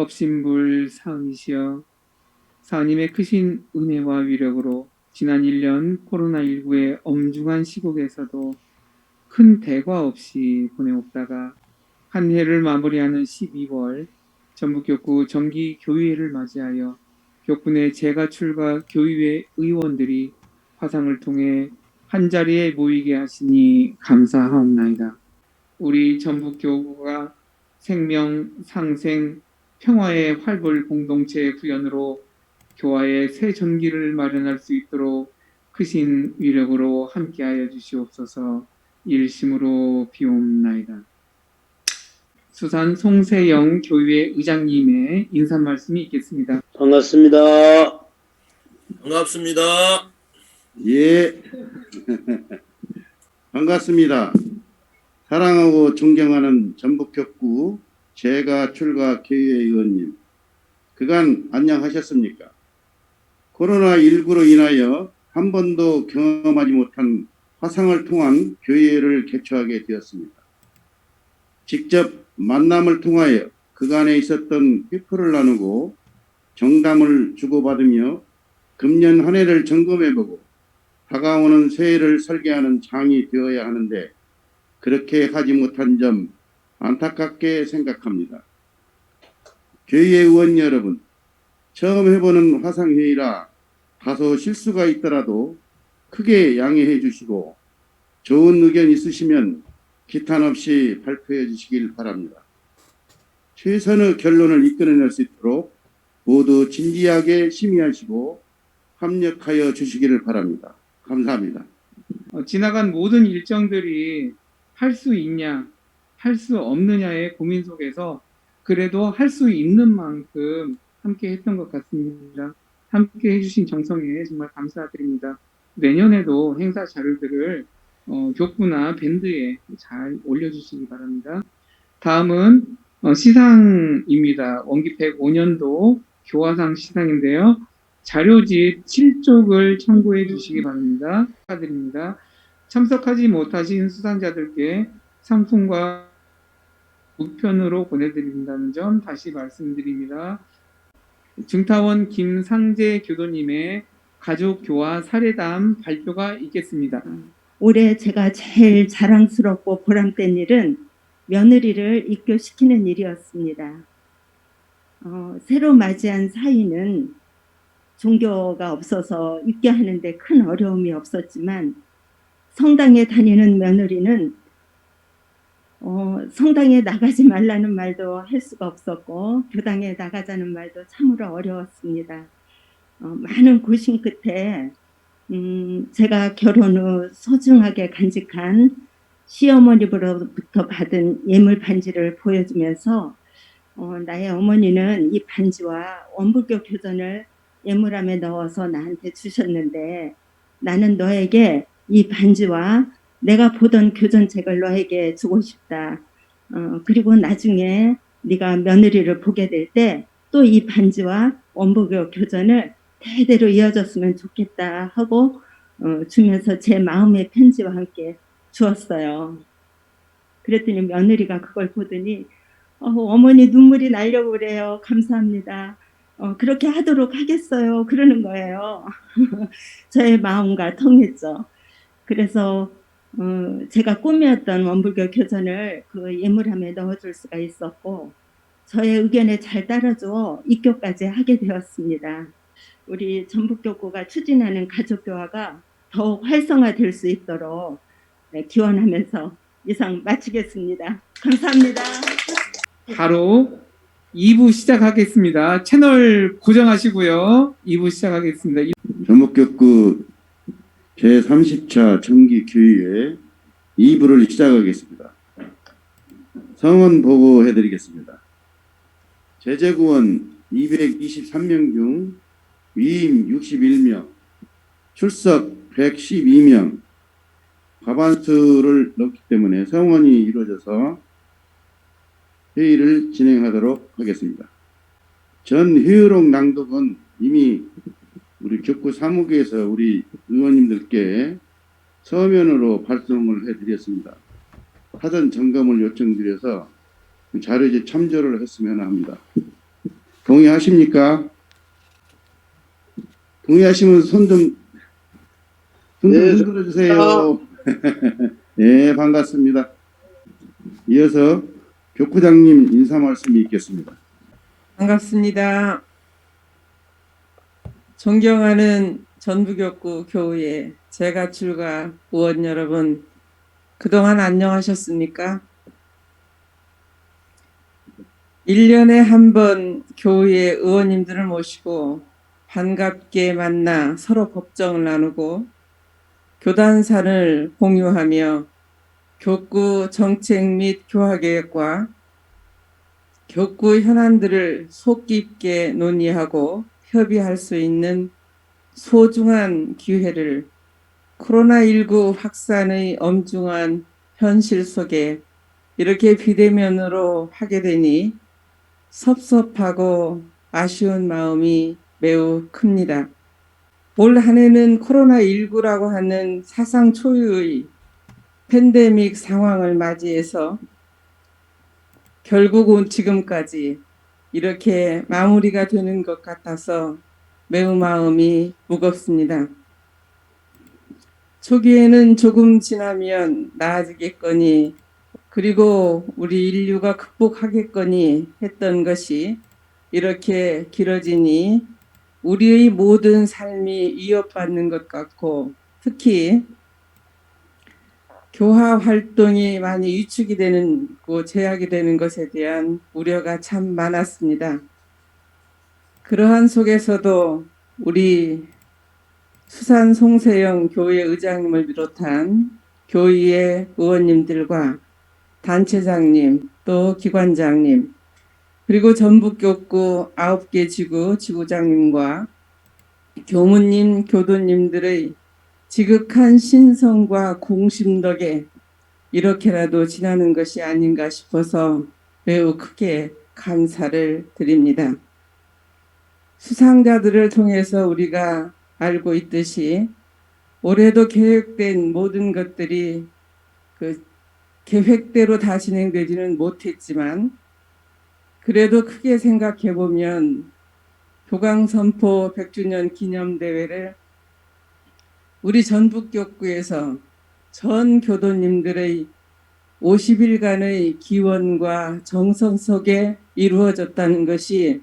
법신불 사은이시여 사님의 크신 은혜와 위력으로 지난 1년 코로나19의 엄중한 시국에서도 큰 대과 없이 보내옵다가 한 해를 마무리하는 12월 전북교구 정기 교의회를 맞이하여 교군의 재가 출가 교의회 의원들이 화상을 통해 한 자리에 모이게 하시니 감사하옵나이다. 우리 전북교구가 생명, 상생, 평화의 활볼 공동체 구현으로 교화의 새 전기를 마련할 수 있도록 크신 위력으로 함께하여 주시옵소서 일심으로 비옵나이다. 수산 송세영 교회 의장님의 인사 말씀이 있겠습니다. 반갑습니다. 반갑습니다. 예. 반갑습니다. 사랑하고 존경하는 전북 격구 재가 출가 교회 의원님. 그간 안녕하셨습니까? 코로나19로 인하여 한 번도 경험하지 못한 화상을 통한 교회를 개최하게 되었습니다. 직접 만남을 통하여 그간에 있었던 회포를 나누고 정담을 주고받으며 금년 한 해를 점검해보고 다가오는 새해를 설계하는 장이 되어야 하는데 그렇게 하지 못한 점 안타깝게 생각합니다. 교회 의원 여러분, 처음 해보는 화상회의라 다소 실수가 있더라도 크게 양해해 주시고 좋은 의견 있으시면 기탄 없이 발표해 주시길 바랍니다. 최선의 결론을 이끌어낼 수 있도록 모두 진지하게 심의하시고 합력하여 주시기를 바랍니다. 감사합니다. 어, 지나간 모든 일정들이 할 수 있냐, 할 수 없느냐의 고민 속에서 그래도 할 수 있는 만큼 함께 했던 것 같습니다. 함께 해주신 정성에 정말 감사드립니다. 내년에도 행사 자료들을 어, 교구나 밴드에 잘 올려주시기 바랍니다. 다음은 어, 시상입니다. 원기 105년도 교화상 시상인데요. 자료집 7쪽을 참고해 주시기 바랍니다. 축하드립니다. 참석하지 못하신 수상자들께 상품과 우편으로 보내드린다는 점 다시 말씀드립니다. 중타원 김상재 교도님의 가족 교화 사례담 발표가 있겠습니다. 올해 제가 제일 자랑스럽고 보람된 일은 며느리를 입교시키는 일이었습니다. 어, 새로 맞이한 사이는 종교가 없어서 입교하는데 큰 어려움이 없었지만 성당에 다니는 며느리는 어, 성당에 나가지 말라는 말도 할 수가 없었고 교당에 나가자는 말도 참으로 어려웠습니다. 어, 많은 고심 끝에 음, 제가 결혼 후 소중하게 간직한 시어머니로부터 받은 예물 반지를 보여주면서 어, 나의 어머니는 이 반지와 원불교 교전을 예물함에 넣어서 나한테 주셨는데 나는 너에게 이 반지와 내가 보던 교전책을 너에게 주고 싶다. 어, 그리고 나중에 네가 며느리를 보게 될 때 또 이 반지와 원불교 교전을 대대로 이어졌으면 좋겠다 하고 어, 주면서 제 마음의 편지와 함께 주었어요. 그랬더니 며느리가 그걸 보더니 어, 어머니 눈물이 나려고 그래요. 감사합니다. 어, 그렇게 하도록 하겠어요. 그러는 거예요. 저의 마음과 통했죠. 그래서 어, 제가 꿈이었던 원불교 교전을 그 예물함에 넣어줄 수가 있었고 저의 의견에 잘 따라줘 입교까지 하게 되었습니다. 우리 전북교구가 추진하는 가족교화가 더욱 활성화될 수 있도록 네, 기원하면서 이상 마치겠습니다. 감사합니다. 바로 2부 시작하겠습니다. 채널 고정하시고요. 2부 시작하겠습니다. 전북격구 제30차 정기교의회 2부를 시작하겠습니다. 성원 보고해 드리겠습니다. 제재구원 223명 중 위임 61명, 출석 112명, 과반수를 넣기 때문에 성원이 이루어져서 회의를 진행하도록 하겠습니다. 전 회의록 낭독은 이미 우리 격구 사무국에서 우리 의원님들께 서면으로 발송을 해드렸습니다. 사전 점검을 요청드려서 그 자료에 참조를 했으면 합니다. 동의하십니까? 동의하시면 손 좀, 손좀 네, 흔들어 주세요. 네, 반갑습니다. 이어서 교구장님 인사 말씀이 있겠습니다. 반갑습니다. 존경하는 전부교구 교우의 제가 출가 의원 여러분, 그동안 안녕하셨습니까? 1년에 한 번 교우의 의원님들을 모시고 반갑게 만나 서로 법정을 나누고 교단산을 공유하며 교구 정책 및 교화계획과 격구 현안들을 속 깊게 논의하고 협의할 수 있는 소중한 기회를 코로나19 확산의 엄중한 현실 속에 이렇게 비대면으로 하게 되니 섭섭하고 아쉬운 마음이 매우 큽니다. 올 한 해는 코로나19라고 하는 사상 초유의 팬데믹 상황을 맞이해서 결국은 지금까지 이렇게 마무리가 되는 것 같아서 매우 마음이 무겁습니다. 초기에는 조금 지나면 나아지겠거니 그리고 우리 인류가 극복하겠거니 했던 것이 이렇게 길어지니 우리의 모든 삶이 위협받는 것 같고 특히 교화 활동이 많이 위축이 되는 고 제약이 되는 것에 대한 우려가 참 많았습니다. 그러한 속에서도 우리 수산 송세영 교회 의장님을 비롯한 교회의 의원님들과 단체장님 또 기관장님 그리고 전북교구 아홉 개 지구 지구장님과 교무님 교도님들의 지극한 신성과 공심 덕에 이렇게라도 지나는 것이 아닌가 싶어서 매우 크게 감사를 드립니다. 수상자들을 통해서 우리가 알고 있듯이 올해도 계획된 모든 것들이 그 계획대로 다 진행되지는 못했지만 그래도 크게 생각해 보면 교강선포 100주년 기념대회를 우리 전북교구에서 전 교도님들의 50일간의 기원과 정성 속에 이루어졌다는 것이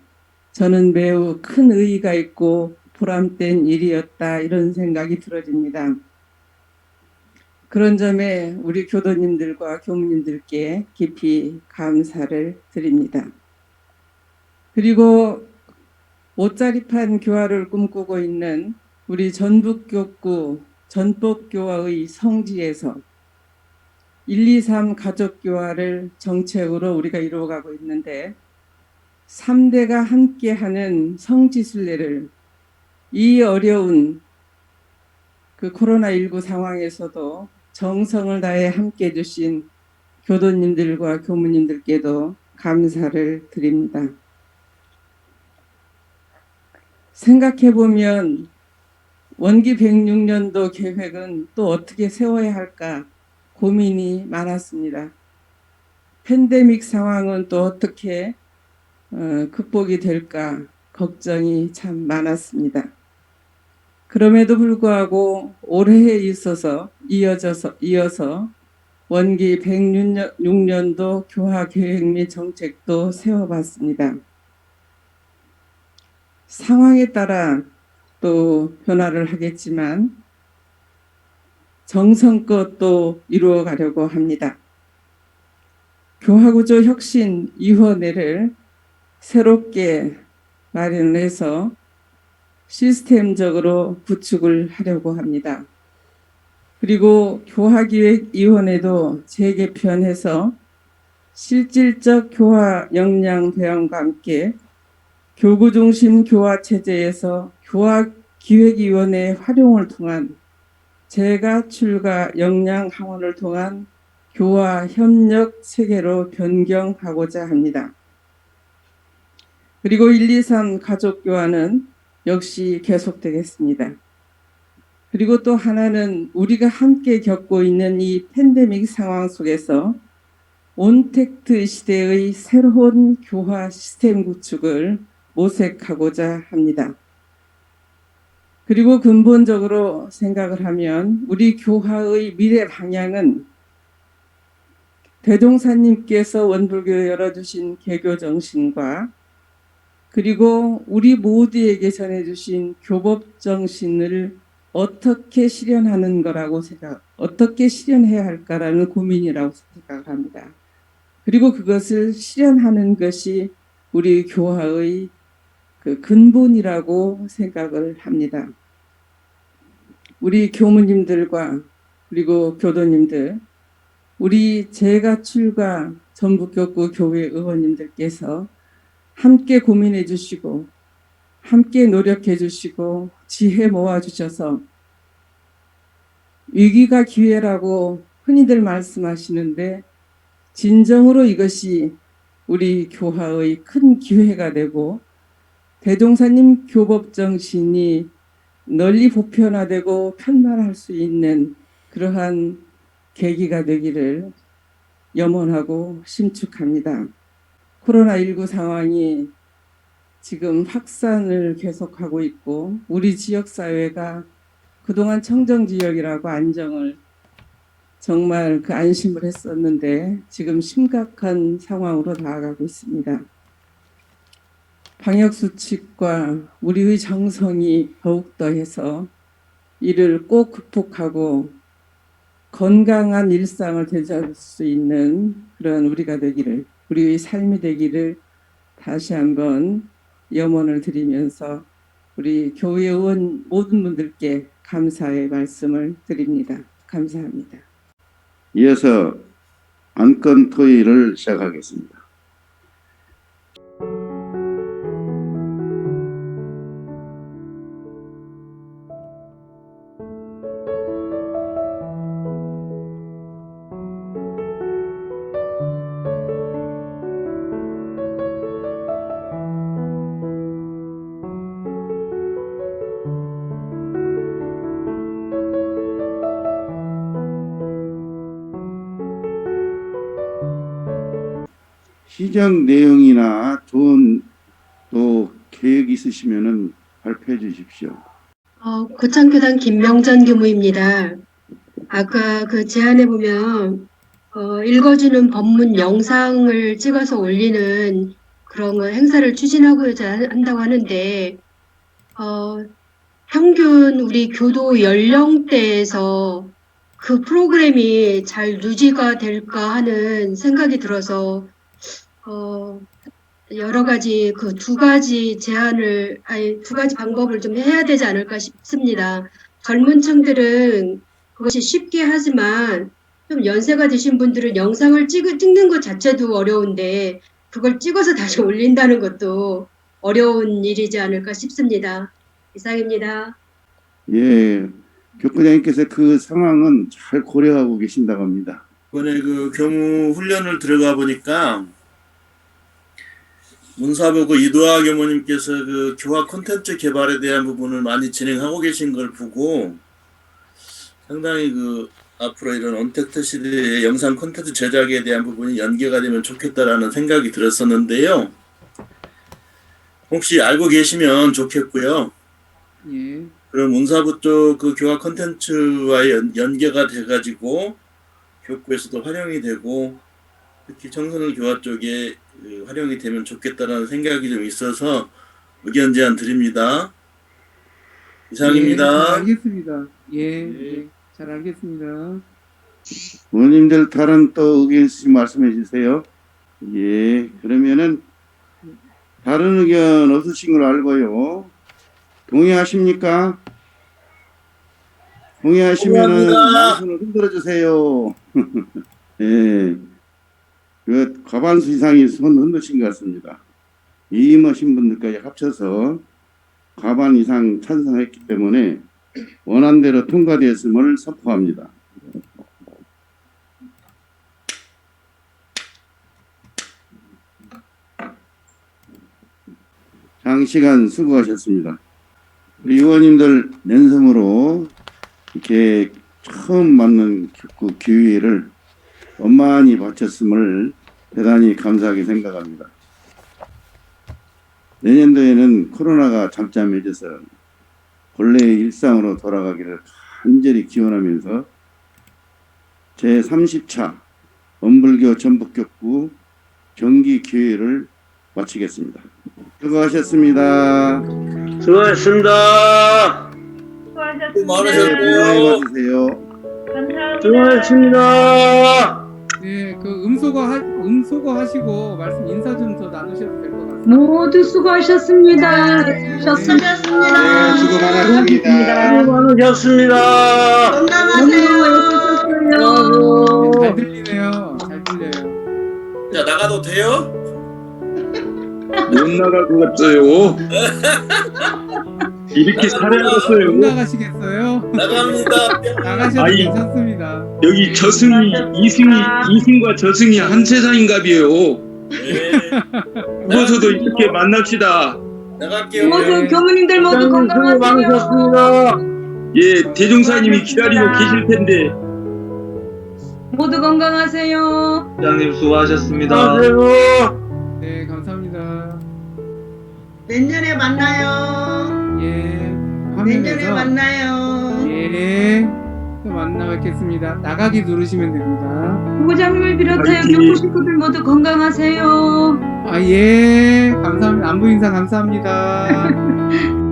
저는 매우 큰 의의가 있고 보람된 일이었다 이런 생각이 들어집니다. 그런 점에 우리 교도님들과 교무님들께 깊이 감사를 드립니다. 그리고 옷자리판 교화를 꿈꾸고 있는 우리 전북교구 전법교화의 성지에서 1, 2, 3 가족교화를 정책으로 우리가 이루어가고 있는데 3대가 함께하는 성지순례를 이 어려운 그 코로나19 상황에서도 정성을 다해 함께 해주신 교도님들과 교무님들께도 감사를 드립니다. 생각해보면 원기 106년도 계획은 또 어떻게 세워야 할까 고민이 많았습니다. 팬데믹 상황은 또 어떻게 어, 극복이 될까 걱정이 참 많았습니다. 그럼에도 불구하고 올해에 있어서 이어져서 이어서 원기 106년도 교화 계획 및 정책도 세워봤습니다. 상황에 따라 또 변화를 하겠지만 정성껏 또 이루어 가려고 합니다. 교화구조 혁신 위원회를 새롭게 마련해서 시스템적으로 구축을 하려고 합니다. 그리고 교화기획위원회도 재개편해서 실질적 교화 역량 배양과 함께 교구 중심 교화 체제에서 교화 기획위원회 활용을 통한 재가 출가 역량 항원을 통한 교화 협력 체계로 변경하고자 합니다. 그리고 1, 2, 3 가족 교화는 역시 계속되겠습니다. 그리고 또 하나는 우리가 함께 겪고 있는 이 팬데믹 상황 속에서 온택트 시대의 새로운 교화 시스템 구축을 모색하고자 합니다. 그리고 근본적으로 생각을 하면 우리 교화의 미래 방향은 대종사님께서 원불교에 열어주신 개교 정신과 그리고 우리 모두에게 전해주신 교법 정신을 어떻게 실현하는 거라고 생각, 어떻게 실현해야 할까라는 고민이라고 생각을 합니다. 그리고 그것을 실현하는 것이 우리 교화의 그 근본이라고 생각을 합니다. 우리 교무님들과 그리고 교도님들, 우리 제가 출가 전북교구 교회 의원님들께서 함께 고민해 주시고 함께 노력해 주시고 지혜 모아 주셔서 위기가 기회라고 흔히들 말씀하시는데 진정으로 이것이 우리 교화의 큰 기회가 되고 대종사님 교법 정신이 널리 보편화되고 편말할 수 있는 그러한 계기가 되기를 염원하고 심축합니다. 코로나19 상황이 지금 확산을 계속하고 있고 우리 지역 사회가 그동안 청정 지역이라고 안정을 정말 그 안심을 했었는데 지금 심각한 상황으로 나아가고 있습니다. 방역 수칙과 우리의 정성이 더욱 더 해서 이를 꼭 극복하고 건강한 일상을 되찾을 수 있는 그런 우리가 되기를 우리의 삶이 되기를 다시 한번 염원을 드리면서 우리 교회 의원 모든 분들께 감사의 말씀을 드립니다. 감사합니다. 이어서 안건 토의를 시작하겠습니다. 시정 내용이나 좋은 또 계획 있으시면은 발표해 주십시오. 어, 고창교단 김명전 교무입니다. 아까 그 제안에 보면 어, 읽어주는 법문 영상을 찍어서 올리는 그런 거 행사를 추진하고자 한다고 하는데 어, 평균 우리 교도 연령대에서 그 프로그램이 잘 유지가 될까 하는 생각이 들어서 어, 여러 가지 그 두 가지 제안을 아니 두 가지 방법을 좀 해야 되지 않을까 싶습니다. 젊은 층들은 그것이 쉽게 하지만 좀 연세가 드신 분들은 영상을 찍, 찍는 것 자체도 어려운데 그걸 찍어서 다시 올린다는 것도 어려운 일이지 않을까 싶습니다. 이상입니다. 예, 교과장님께서 그 상황은 잘 고려하고 계신다고 합니다. 이번에 그 교무 훈련을 들어가 보니까 문사부고 이도하 교무님께서 그 교화 콘텐츠 개발에 대한 부분을 많이 진행하고 계신 걸 보고 상당히 그 앞으로 이런 언택트 시대의 영상 콘텐츠 제작에 대한 부분이 연계가 되면 좋겠다라는 생각이 들었었는데요. 혹시 알고 계시면 좋겠고요. 예. 그럼 문사부 쪽 그 교화 콘텐츠와 연, 연계가 돼가지고 교육부에서도 활용이 되고 특히 청소년 교화 쪽에 그 활용이 되면 좋겠다라는 생각이 좀 있어서 의견 제안 드립니다. 예, 이상입니다. 잘 알겠습니다. 예, 예, 잘 알겠습니다. 의원님들 다른 또 의견 있으시면 말씀해 주세요. 예, 그러면은 다른 의견 없으신 걸 알고요. 동의하십니까? 동의하시면은. 손을 흔들어 주세요. 예, 그 과반수 이상이 손 흔드신 것 같습니다. 이임하신 분들까지 합쳐서 과반 이상 찬성했기 때문에 원안대로 통과되었음을 선포합니다. 장시간 수고하셨습니다. 우리 의원님들 랜섬으로 이렇게 처음 맞는 그 기회를 원만히 바쳤음을 대단히 감사하게 생각합니다. 내년도에는 코로나가 잠잠해져서 본래의 일상으로 돌아가기를 간절히 기원하면서 제 30차 엄불교 전북격구 경기 기회를 마치겠습니다. 수고하셨습니다. 수고하셨습니다. 수고 많으셨고요. 많이 받으세요. 수고하셨습니다. 네, 그 음소거 하, 음소거 하시고 말씀 인사 좀 더 나누셔도 될 것 같습니다. 모두 수고하셨습니다. 네, 좋습니다. 네, 수고 많았습니다. 수고 많으셨습니다. 건강하세요. 잘 들리네요. 잘 들려요. 자 나가도 돼요? 못 나갈 것 같아요. 이렇게 못 살아야겠어요. 나가시겠어요? 나갑니다. 나가셔도 아이. 괜찮습니다. 여기 저승이 이승이 이승과 저승이 한 세상인가비요. 네, 죽어서도 이렇게 만납시다. 나갈게요. 모두 교무님들 모두 건강하세요. 예, 대종사님이 기다리고 계실 텐데. 모두 건강하세요. 부장님 수고하셨습니다. 안녕하세요. 네, 감사합니다. 내년에 만나요. 예, 내년에 만나요. 예, 또 만나 뵙겠습니다. 나가기 누르시면 됩니다. 부장님을 비롯하여 화이팅! 교무 식구들 모두 건강하세요. 아, 예, 감사합니다. 안부 인사 감사합니다.